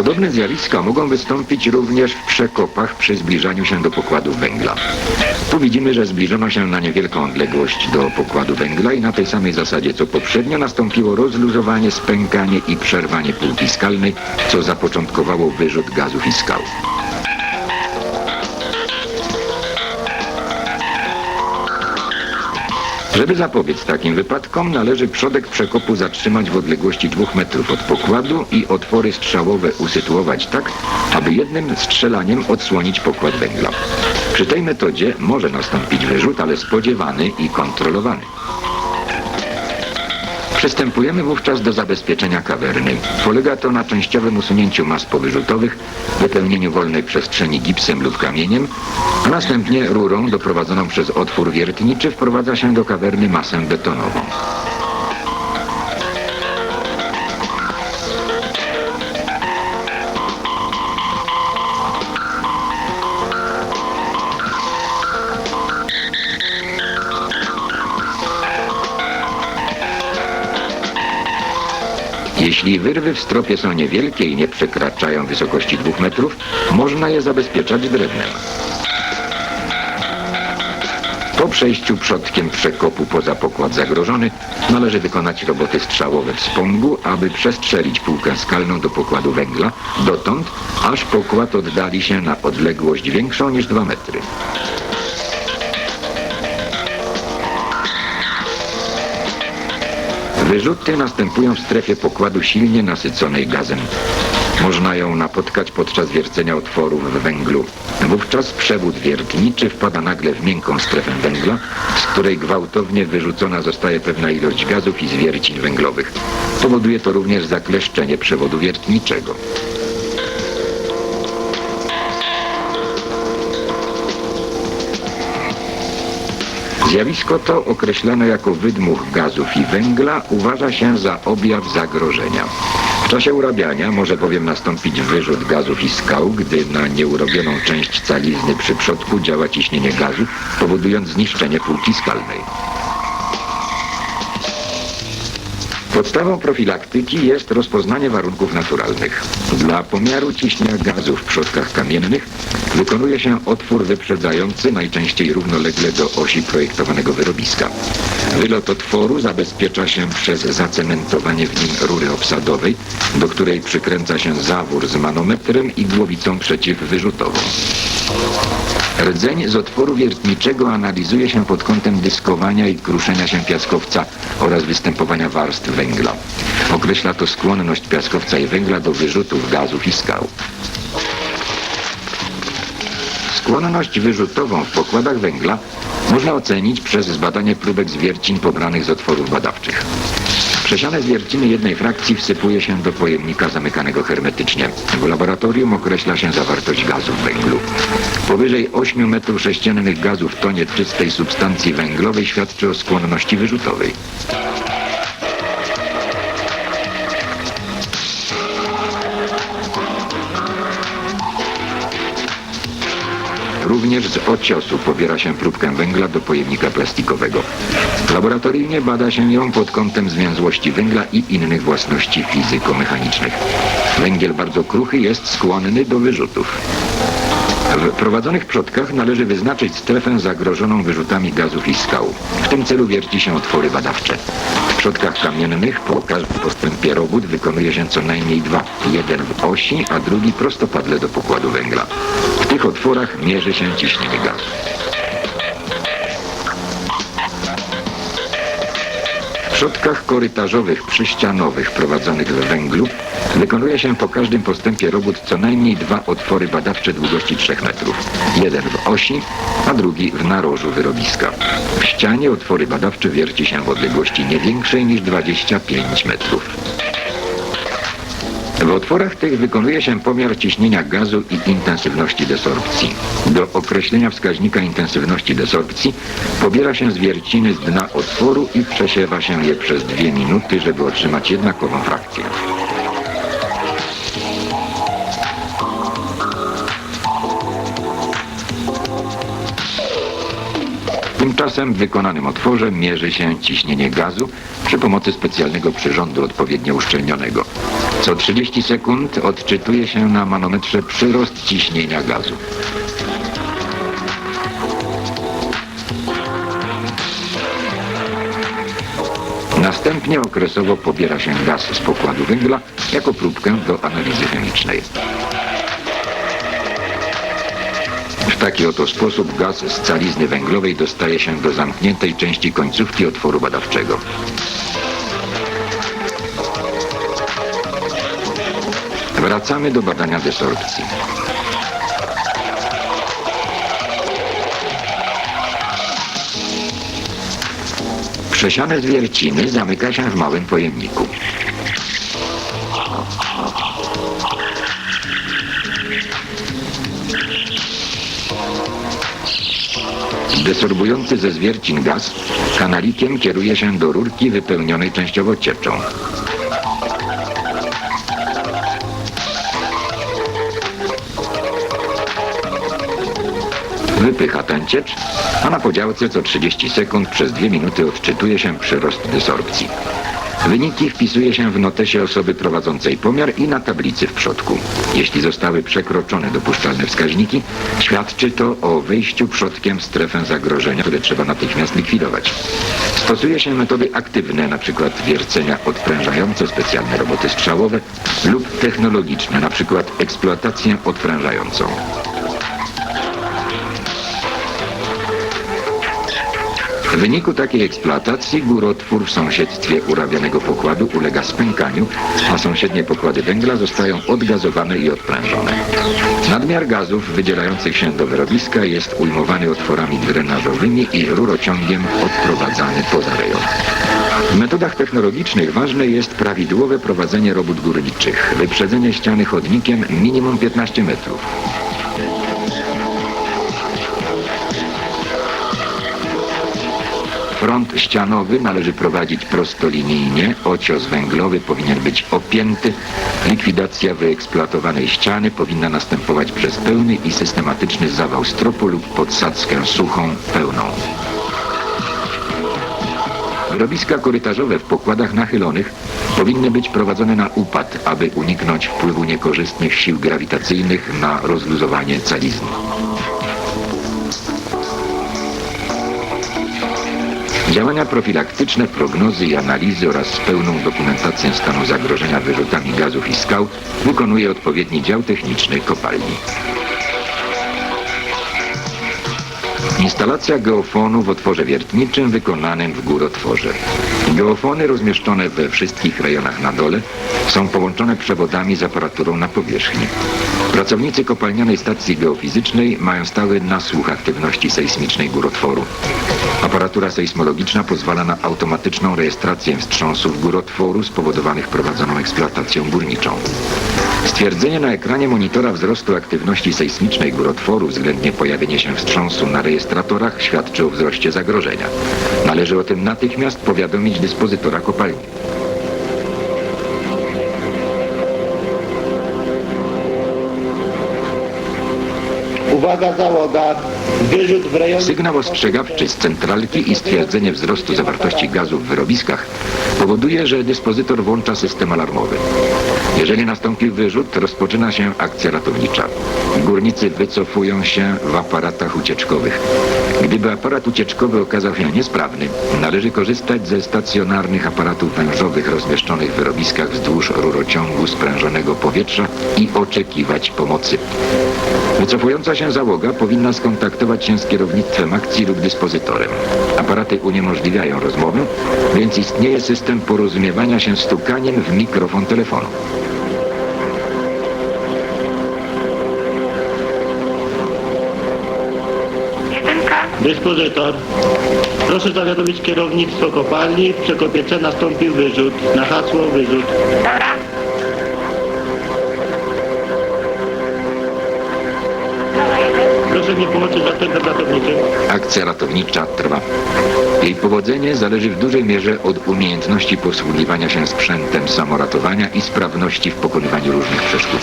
Podobne zjawiska mogą wystąpić również w przekopach przy zbliżaniu się do pokładów węgla. Tu widzimy, że zbliżono się na niewielką odległość do pokładu węgla i na tej samej zasadzie co poprzednio nastąpiło rozluzowanie, spękanie i przerwanie półki skalnej, co zapoczątkowało wyrzut gazów i skał. Żeby zapobiec takim wypadkom, należy przodek przekopu zatrzymać w odległości dwóch metrów od pokładu i otwory strzałowe usytuować tak, aby jednym strzelaniem odsłonić pokład węgla. Przy tej metodzie może nastąpić wyrzut, ale spodziewany i kontrolowany. Przystępujemy wówczas do zabezpieczenia kawerny. Polega to na częściowym usunięciu mas powyrzutowych, wypełnieniu wolnej przestrzeni gipsem lub kamieniem, a następnie rurą doprowadzoną przez otwór wiertniczy wprowadza się do kawerny masę betonową. Jeśli wyrwy w stropie są niewielkie i nie przekraczają wysokości dwóch metrów, można je zabezpieczać drewnem. Po przejściu przodkiem przekopu poza pokład zagrożony należy wykonać roboty strzałowe w spągu, aby przestrzelić półkę skalną do pokładu węgla dotąd, aż pokład oddali się na odległość większą niż 2 metry. Wyrzuty następują w strefie pokładu silnie nasyconej gazem. Można ją napotkać podczas wiercenia otworów w węglu. Wówczas przewód wiertniczy wpada nagle w miękką strefę węgla, z której gwałtownie wyrzucona zostaje pewna ilość gazów i zwiercin węglowych. Powoduje to również zakleszczenie przewodu wiertniczego. Zjawisko to określane jako wydmuch gazów i węgla uważa się za objaw zagrożenia. W czasie urabiania może bowiem nastąpić wyrzut gazów i skał, gdy na nieurobioną część calizny przy przodku działa ciśnienie gazu, powodując zniszczenie półki skalnej. Podstawą profilaktyki jest rozpoznanie warunków naturalnych. Dla pomiaru ciśnienia gazu w przodkach kamiennych wykonuje się otwór wyprzedzający najczęściej równolegle do osi projektowanego wyrobiska. Wylot otworu zabezpiecza się przez zacementowanie w nim rury obsadowej, do której przykręca się zawór z manometrem i głowicą przeciwwyrzutową. Rdzeń z otworu wiertniczego analizuje się pod kątem dyskowania i kruszenia się piaskowca oraz występowania warstw węgla. Określa to skłonność piaskowca i węgla do wyrzutów gazów i skał. Skłonność wyrzutową w pokładach węgla można ocenić przez zbadanie próbek zwiercin pobranych z otworów badawczych. Przesiane zwierciny jednej frakcji wsypuje się do pojemnika zamykanego hermetycznie. W laboratorium określa się zawartość gazu w węglu. Powyżej 8 metrów sześciennych gazu w tonie czystej substancji węglowej świadczy o skłonności wyrzutowej. Również z ociosu pobiera się próbkę węgla do pojemnika plastikowego. Laboratoryjnie bada się ją pod kątem zwięzłości węgla i innych własności fizyko-mechanicznych. Węgiel bardzo kruchy jest skłonny do wyrzutów. W prowadzonych przodkach należy wyznaczyć strefę zagrożoną wyrzutami gazów i skał. W tym celu wierci się otwory badawcze. W przodkach kamiennych po każdym postępie robót wykonuje się co najmniej dwa. Jeden w osi, a drugi prostopadle do pokładu węgla. W tych otworach mierzy się ciśnienie gazu. Przodkach korytarzowych przyścianowych prowadzonych w węglu wykonuje się po każdym postępie robót co najmniej dwa otwory badawcze długości 3 metrów. Jeden w osi, a drugi w narożu wyrobiska. W ścianie otwory badawcze wierci się w odległości nie większej niż 25 metrów. W otworach tych wykonuje się pomiar ciśnienia gazu i intensywności desorpcji. Do określenia wskaźnika intensywności desorpcji pobiera się zwierciny z dna otworu i przesiewa się je przez dwie minuty, żeby otrzymać jednakową frakcję. Tymczasem w wykonanym otworze mierzy się ciśnienie gazu przy pomocy specjalnego przyrządu odpowiednio uszczelnionego. Co 30 sekund odczytuje się na manometrze przyrost ciśnienia gazu. Następnie okresowo pobiera się gaz z pokładu węgla jako próbkę do analizy chemicznej. W taki oto sposób gaz z calizny węglowej dostaje się do zamkniętej części końcówki otworu badawczego. Wracamy do badania desorpcji. Przesiane zwierciny zamyka się w małym pojemniku. Desorbujący ze zwiercin gaz kanalikiem kieruje się do rurki wypełnionej częściowo cieczą. Wypycha tę ciecz, a na podziałce co 30 sekund przez 2 minuty odczytuje się przyrost desorpcji. Wyniki wpisuje się w notesie osoby prowadzącej pomiar i na tablicy w przodku. Jeśli zostały przekroczone dopuszczalne wskaźniki, świadczy to o wejściu przodkiem w strefę zagrożenia, które trzeba natychmiast likwidować. Stosuje się metody aktywne, np. wiercenia odprężające, specjalne roboty strzałowe lub technologiczne, np. eksploatację odprężającą. W wyniku takiej eksploatacji górotwór w sąsiedztwie urabianego pokładu ulega spękaniu, a sąsiednie pokłady węgla zostają odgazowane i odprężone. Nadmiar gazów wydzielających się do wyrobiska jest ujmowany otworami drenażowymi i rurociągiem odprowadzany poza rejon. W metodach technologicznych ważne jest prawidłowe prowadzenie robót górniczych, wyprzedzenie ściany chodnikiem minimum 15 metrów. Front ścianowy należy prowadzić prostolinijnie, ocios węglowy powinien być opięty, likwidacja wyeksploatowanej ściany powinna następować przez pełny i systematyczny zawał stropu lub podsadzkę suchą, pełną. Wyrobiska korytarzowe w pokładach nachylonych powinny być prowadzone na upad, aby uniknąć wpływu niekorzystnych sił grawitacyjnych na rozluzowanie calizny. Działania profilaktyczne, prognozy i analizy oraz pełną dokumentację stanu zagrożenia wyrzutami gazów i skał wykonuje odpowiedni dział techniczny kopalni. Instalacja geofonu w otworze wiertniczym wykonanym w górotworze. Geofony rozmieszczone we wszystkich rejonach na dole są połączone przewodami z aparaturą na powierzchni. Pracownicy kopalnianej stacji geofizycznej mają stały nasłuch aktywności sejsmicznej górotworu. Aparatura sejsmologiczna pozwala na automatyczną rejestrację wstrząsów górotworu spowodowanych prowadzoną eksploatacją górniczą. Stwierdzenie na ekranie monitora wzrostu aktywności sejsmicznej górotworu względnie pojawienie się wstrząsu na rejestratorach świadczy o wzroście zagrożenia. Należy o tym natychmiast powiadomić dyspozytora kopalni. Uwaga załoga, wyrzut w rejonie... Sygnał ostrzegawczy z centralki i stwierdzenie wzrostu zawartości gazu w wyrobiskach powoduje, że dyspozytor włącza system alarmowy. Jeżeli nastąpił wyrzut, rozpoczyna się akcja ratownicza. Górnicy wycofują się w aparatach ucieczkowych. Gdyby aparat ucieczkowy okazał się niesprawny, należy korzystać ze stacjonarnych aparatów wężowych rozmieszczonych w wyrobiskach wzdłuż rurociągu sprężonego powietrza i oczekiwać pomocy. Wycofująca się załoga powinna skontaktować się z kierownictwem akcji lub dyspozytorem. Aparaty uniemożliwiają rozmowę, więc istnieje system porozumiewania się stukaniem w mikrofon telefonu. Dyspozytor. Proszę zawiadomić kierownictwo kopalni. W Przekopiece nastąpił wyrzut. Na hasło wyrzut. Dobra, jeden. Proszę mnie połączyć z atentem ratowniczym. Akcja ratownicza trwa. Jej powodzenie zależy w dużej mierze od umiejętności posługiwania się sprzętem samoratowania i sprawności w pokonywaniu różnych przeszkód.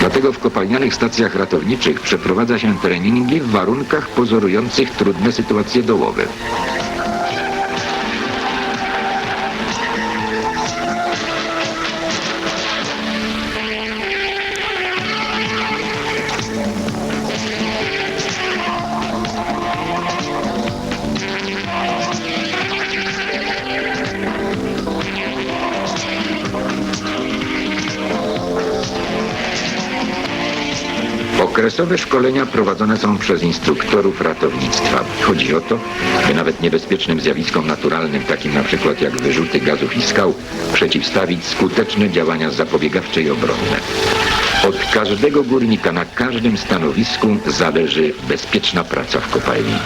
Dlatego w kopalnianych stacjach ratowniczych przeprowadza się treningi w warunkach pozorujących trudne sytuacje dołowe. Okresowe szkolenia prowadzone są przez instruktorów ratownictwa. Chodzi o to, by nawet niebezpiecznym zjawiskom naturalnym, takim na przykład jak wyrzuty gazów i skał, przeciwstawić skuteczne działania zapobiegawcze i obronne. Od każdego górnika na każdym stanowisku zależy bezpieczna praca w kopalni.